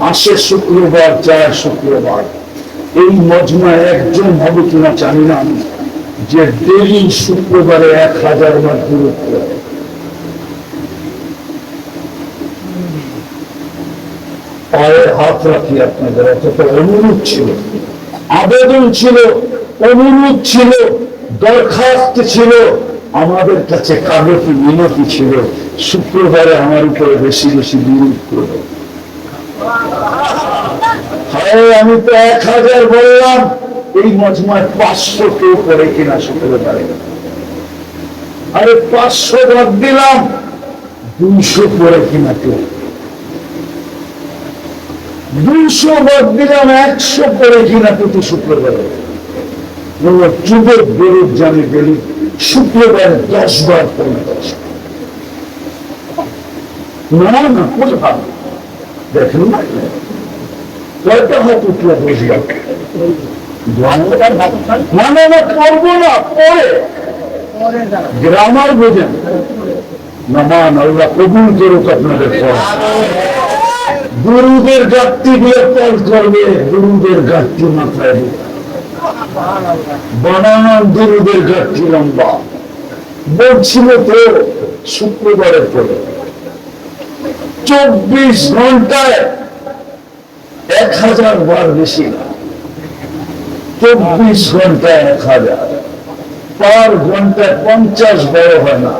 আসে শুক্রবার, যায় শুক্রবার। এই মজমায় একজন হবে কিনা জানি না আমি। যে ডেলি শুক্রবারে এক হাজার বার দূরত্ব হাত আপনাদের ছিল। আবেদন ছিল ছিল, দরখাস্ত ছিল। আমাদের কাছে কাগতি মিনতি ছিল। শুক্রবারে আমার উপরে বেশি বেশি করবে হ্যাঁ আমি তো এক হাজার বললাম, এই মজমায় পাঁচশো কেউ করে কিনা শুক্রবারে। আরে পাঁচশো বাদ দিলাম, দুইশো করে কিনা কেউ। দুইশো বাদ দিলাম, একশো করে কিনা প্রতি শুক্রবারে। বলল, যুবক বেরোত জানি গেলি শুক্রবার দশ বার করে দশ না না করে দেখেন না কয়টা গ্রামার বোঝেন পর গুরুদের দিয়ে পল করবে গুরুদের গাছটি মাথায় বানানো গুরুদের গাছটি লম্বা বলছিল তো শুক্রবারের পরে চব্বিশ ঘন্টায় এক হাজার বার বেশি চব্বিশ ঘন্টায় এক হাজার। পার ঘন্টায় পঞ্চাশ বড় হয় না।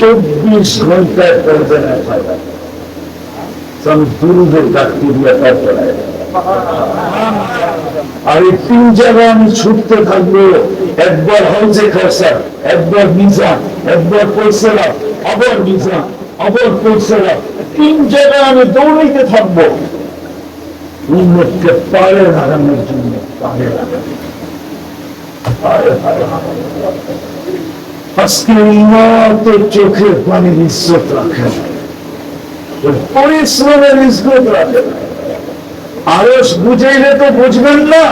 চব্বিশ ঘন্টায় করবেন এক হাজার। আর তিন জায়গায় আমি ছুটতে থাকব। একবার হলজে খাসার একবার মিজান একবার পয়সালা আবার মিজান আবার পয়সালা তিন জায়গায় আমি দৌড়াইতে থাকব। উন্নতকে পারে লাগানোর জন্য পারে চোখের পরিশ্রমের ইজ্জত রাখে না। বুঝাইলে তো বুঝবেন না।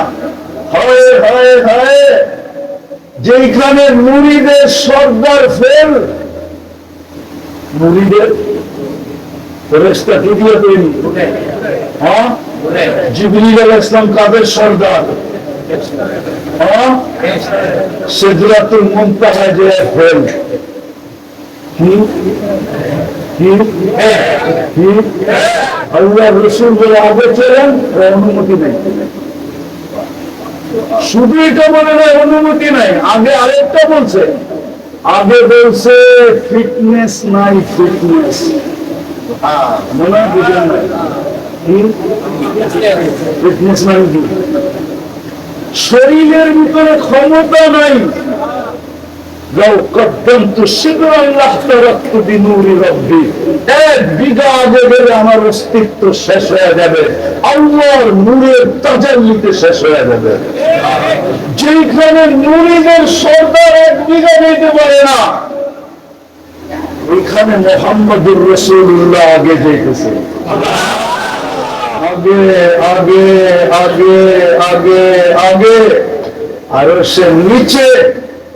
হয় হয় হয়। যেখানে মুড়িদের সর্দার ফেল মুড়িদের ফেরেস্তা কি দিয়ে তৈরি? হ্যাঁ? জিবরিল আলাইহিস ইসলাম কাদের সর্দার? হ্যাঁ? সিদরাতুল মুনতাহা যে ফেল আল্লাহ রসুল বলে আগে ওর অনুমতি নেই। শুধু এটা বলে না অনুমতি নাই, আগে আরেকটা বলছে। আগে বলছে ফিটনেস নাই ফিটনেস মনে হয় ফিটনেস কি শরীরের ভিতরে ক্ষমতা নাই। لو قدمت شبرا لاحترقت بنور ربي এক বিঘা আগে গেলে আমার অস্তিত্ব শেষ হয়ে যাবে আল্লাহর নূরের তাজাল্লিতে শেষ হয়ে যাবে যেখানে নুরিদের সর্দার এক বিঘা দিতে পারে না ওইখানে মোহাম্মদুর রসুল্লাহ আগে যেতেছে আগে আগে আগে আগে আগে আর সে নিচে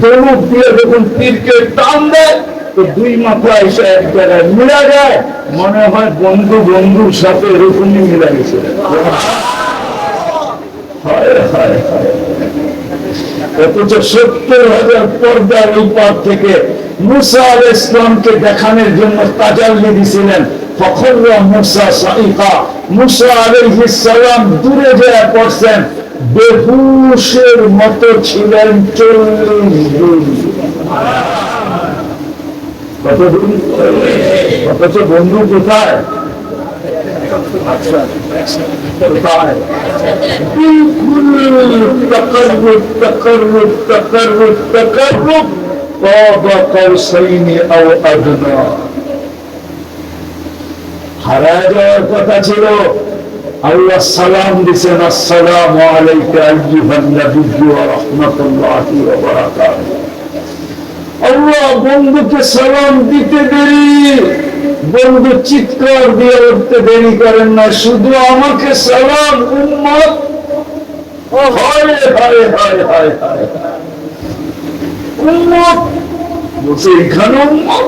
ধনুক দিয়ে যখন তীরকে টান দেয় তো দুই মাথা এসে এক জায়গায় মিলা যায়। মনে হয় বন্ধু বন্ধুর সাথে এরকমই মিলা গেছে। অথচ সত্তর হাজার পর্দার ওই পার থেকে মুসা আল ইসলামকে দেখানোর জন্য তাজাল্লি ফখররা মুসা সাইকা মুসা দূরে যায় পড়ছেন বেহুশের মতো ছিলেন চল্লিশ দিন। কতদিন? অথচ বন্ধু কোথায়? হারায় যাওয়ার কথা ছিল। আল্লাহ সালাম দিছেন আসসালামু আলাইকা আইয়ুহান নাবিয়্যু ওয়া রাহমাতুল্লাহি ওয়া বারাকাতুহু। আল্লাহ বন্ধুকে সালাম দিতে দেরি বন্ধু চিৎকার দিয়ে উঠতে দেরি করেন না শুধু আমাকে সালাম উম্মত। হায় হায় হায় হায় হায় উম্মত বসে এখানে উম্মত?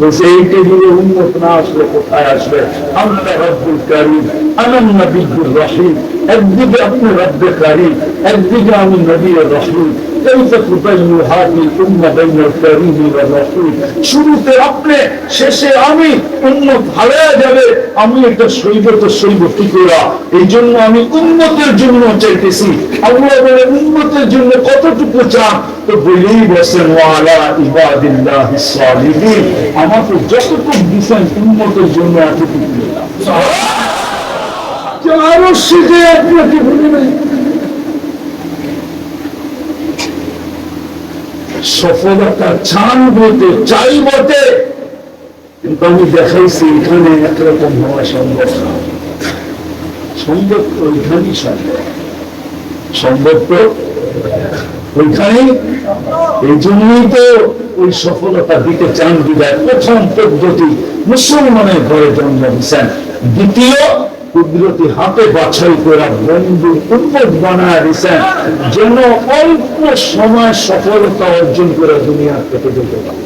বসে এই টেবিলে উন্মত না আসলে কোথায় আসবে আমরা রব্বুল কারিম আনন্দ নবীর রহিম একদিকে আপনি রব্বে কারিম একদিকে আমি নবীর রহিম كيف تبين هذه الأمة بين الكريم والرسول শুরুতে আপনি শেষে আমি উন্মত হারায় যাবে আমি এটা সইব তো সইব কি করা এই জন্য আমি উন্মতের জন্য চাইতেছি আল্লাহ বলে উন্মতের জন্য কতটুকু চান তো বলেই বসেন ওয়ালা ইবাদিল্লাহ সালিহিন আমাকে যতটুকু দিছেন উন্মতের জন্য এতটুকু দিলাম আরো শিখে আপনাকে বলে সফলতা চান বলতে চাই বটে কিন্তু আমি দেখাইছি এখানে একরকম হওয়া সম্ভব না। সম্ভব ওইখানেই সম্ভব। সম্ভব তো ওইখানেই। এই জন্যই তো ওই সফলতা দিতে চান বিদায় প্রথম পদ্ধতি মুসলমানের ঘরে জন্ম দিচ্ছেন দ্বিতীয় কুদরতি হাতে বাছাই করে বন্ধু উন্মত বানায় দিচ্ছেন যেন অল্প সময় সফলতা অর্জন করে দুনিয়া থেকে যেতে পারে।